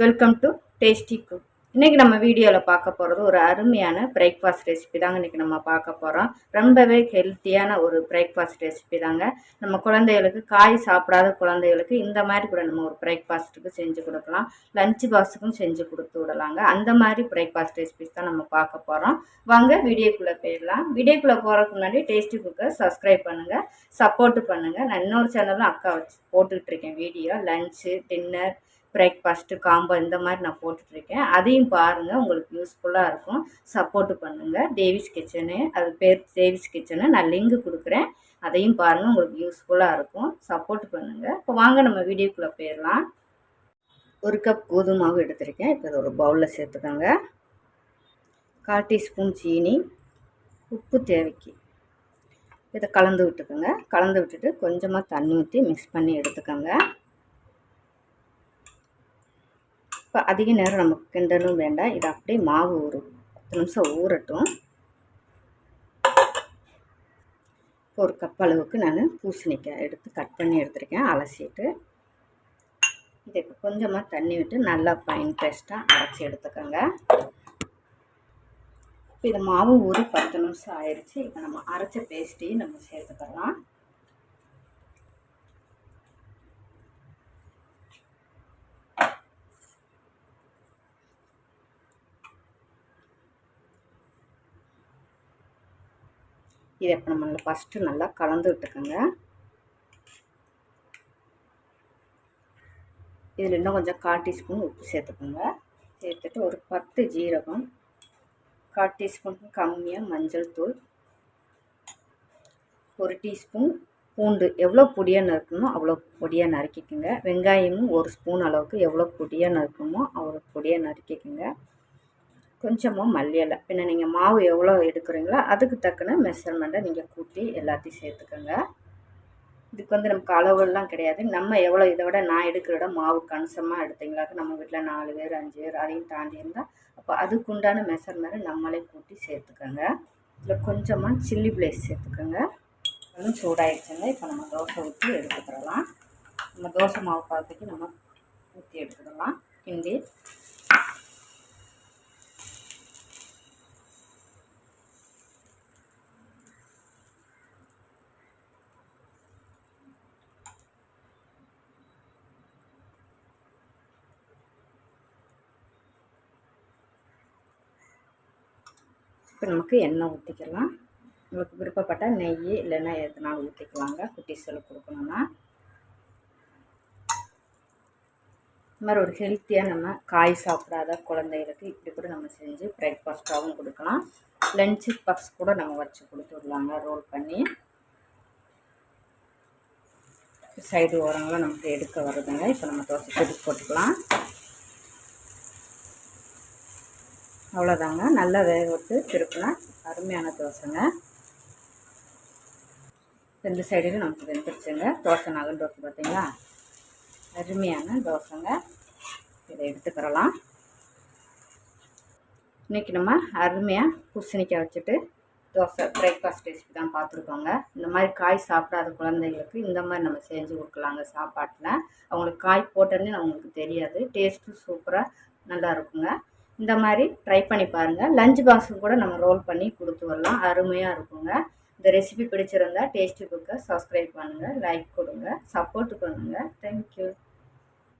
Welcome to tasty cook இன்றைக்கி நம்ம வீடியோவில் பார்க்க போகிறது ஒரு அருமையான பிரேக்ஃபாஸ்ட் ரெசிபி தாங்க இன்றைக்கி நம்ம பார்க்க போகிறோம் ரொம்பவே ஹெல்த்தியான ஒரு பிரேக்ஃபாஸ்ட் ரெசிபி தாங்க. நம்ம குழந்தைகளுக்கு காய் சாப்பிடாத குழந்தைகளுக்கு இந்த மாதிரி கூட நம்ம ஒரு பிரேக்ஃபாஸ்ட்டுக்கு செஞ்சு கொடுக்கலாம். லஞ்ச் பாக்ஸுக்கும் செஞ்சு கொடுத்து விடலாங்க. அந்த மாதிரி பிரேக்ஃபாஸ்ட் ரெசிபிஸ் தான் நம்ம பார்க்க போகிறோம் வாங்க வீடியோக்குள்ளே போயிடலாம். வீடியோக்குள்ளே போகிறதுக்கு முன்னாடி டேஸ்டி குக்கை சப்ஸ்கிரைப் பண்ணுங்கள் சப்போர்ட்டு பண்ணுங்கள் நான் இன்னொரு சேனலும் அக்கா வச்சு போட்டுக்கிட்டு இருக்கேன் video. Lunch dinner breakfast combo இந்த மாதிரி நான் போட்டுட்ருக்கேன். அதையும் பாருங்கள் உங்களுக்கு யூஸ்ஃபுல்லாக இருக்கும். சப்போர்ட் பண்ணுங்கள் டேவிஸ் கிச்சனு அது பேர் டேவிஸ் கிச்சனு நான் லிங்க் கொடுக்குறேன். அதையும் பாருங்கள் உங்களுக்கு யூஸ்ஃபுல்லாக இருக்கும். சப்போர்ட் பண்ணுங்கள் இப்போ வாங்க நம்ம வீடியோக்குள்ளே போயிடலாம். ஒரு கப் கோதுமை மாவு எடுத்திருக்கேன். இப்போ ஒரு பவுலில் சேர்த்துக்கோங்க. கால் டீஸ்பூன் சீனி உப்பு தேவைக்கு. இதை கலந்து விட்டுக்கோங்க. கலந்து விட்டுட்டு கொஞ்சமாக தண்ணி ஊற்றி மிக்ஸ் பண்ணி எடுத்துக்கோங்க. இப்போ அதிக நேரம் நமக்கு கிண்டலும் வேண்டாம். இது அப்படியே மாவு ஒரு பத்து நிமிஷம் ஊறட்டும். ஒரு கப் அளவுக்கு நான் பூசணிக்காய் எடுத்து கட் பண்ணி எடுத்துருக்கேன். அலசிட்டு இதுக்கு கொஞ்சமாக தண்ணி விட்டு நல்லா பைன் பேஸ்ட்டாக அரைச்சி எடுத்துக்கோங்க. இப்போ இது மாவு ஊறி பத்து நிமிஷம் ஆயிடுச்சு இப்போ நம்ம அரைச்ச பேஸ்ட்டையும் நம்ம சேர்த்துக்கலாம். இதை இப்போ நம்ம ஃபஸ்ட்டு நல்லா கலந்து விட்டுக்கோங்க. இதில் இன்னும் கொஞ்சம் கால் டீஸ்பூன் உப்பு சேர்த்துக்கோங்க. சேர்த்துட்டு ஒரு பத்து ஜீரகம் கால் டீஸ்பூன் கம்மியாக மஞ்சள் தூள் ஒரு டீஸ்பூன் பூண்டு. எவ்வளோ பொடியாக நறுக்கணுமோ அவ்வளோ பொடியாக நறுக்கிக்கோங்க. வெங்காயமும் ஒரு ஸ்பூன் அளவுக்கு எவ்வளோ பொடியாக நறுக்கணுமோ அவ்வளோ பொடியாக நறுக்கிக்கோங்க. கொஞ்சமாக மல்லியலை. பின்ன நீங்கள் மாவு எவ்வளோ எடுக்கிறீங்களோ அதுக்கு தக்கன மெஷர்மெண்ட்டை நீங்கள் கூட்டி எல்லாத்தையும் சேர்த்துக்கோங்க. இதுக்கு வந்து நமக்கு அளவுலாம் கிடையாது. நம்ம எவ்வளோ இதை விட நான் எடுக்கிறத விட மாவு கணிசமாக எடுத்தீங்களாக்க நம்ம வீட்டில் நாலு பேர் அஞ்சு பேர் அதையும் தாண்டி இருந்தால் அப்போ அதுக்குண்டான மெஷர்மெண்ட்டை நம்மளே கூட்டி சேர்த்துக்கோங்க. இதில் கொஞ்சமாக சில்லி பிளேஸ் சேர்த்துக்கோங்க. அதுவும் சூடாகிடுச்சுங்க இப்போ நம்ம தோசை ஊற்றி எடுத்துக்கிடலாம். நம்ம தோசை மாவு பார்த்துக்கு நம்ம ஊற்றி எடுத்துக்கலாம் கிண்டி இப்போ நமக்கு எண்ணெய் ஊற்றிக்கலாம். உங்களுக்கு விருப்பப்பட்ட நெய் இல்லைன்னா எதுனாலும் ஊற்றிக்கலாங்க. குட்டிஸில் கொடுக்கணுன்னா இந்த மாதிரி ஒரு ஹெல்த்தியாக நம்ம காய் சாப்பிடாத குழந்தைகளுக்கு இப்படி கூட நம்ம செஞ்சு பிரேக்ஃபாஸ்ட்டாகவும் கொடுக்கலாம். லஞ்சு பப்ஸ் கூட நம்ம வச்சு கொடுத்துடலாங்க ரோல் பண்ணி. சைடு ஓரங்களாம் நமக்கு எடுக்க வருதுங்க. இப்போ நம்ம தோசை தூக்கி போட்டுக்கலாம். அவ்வளோதாங்க. நல்லா வேக விட்டு திருப்பினா அருமையான தோசைங்க. ரெண்டு சைடிலும் நமக்கு வெந்துருச்சுங்க. தோசை நகன் தோசை பார்த்தீங்களா? அருமையான தோசைங்க. இதை எடுத்துக்கிறலாம். இன்றைக்கி நம்ம அருமையாக பூசணிக்காய் வச்சுட்டு தோசை பிரேக்ஃபாஸ்ட் ரெசிபி தான் பார்த்துருக்கோங்க. இந்த மாதிரி காய் சாப்பிடாத குழந்தைங்களுக்கு இந்த மாதிரி நம்ம செஞ்சு கொடுக்கலாங்க சாப்பாட்டில். அவங்களுக்கு காய் போட்டோன்னே அவங்களுக்கு தெரியாது. டேஸ்ட்டும் சூப்பராக நல்லா இருக்குங்க. இந்த மாதிரி ட்ரை பண்ணி பாருங்கள் லஞ்ச் பாக்ஸுக்கு கூட நம்ம ரோல் பண்ணி கொடுத்து வரலாம். அருமையாக இருக்குங்க. இந்த ரெசிபி பிடிச்சிருந்தா டேஸ்டி புக்கை சப்ஸ்கிரைப் பண்ணுங்கள் லைக் கொடுங்க சப்போர்ட் பண்ணுங்கள் தேங்க்யூ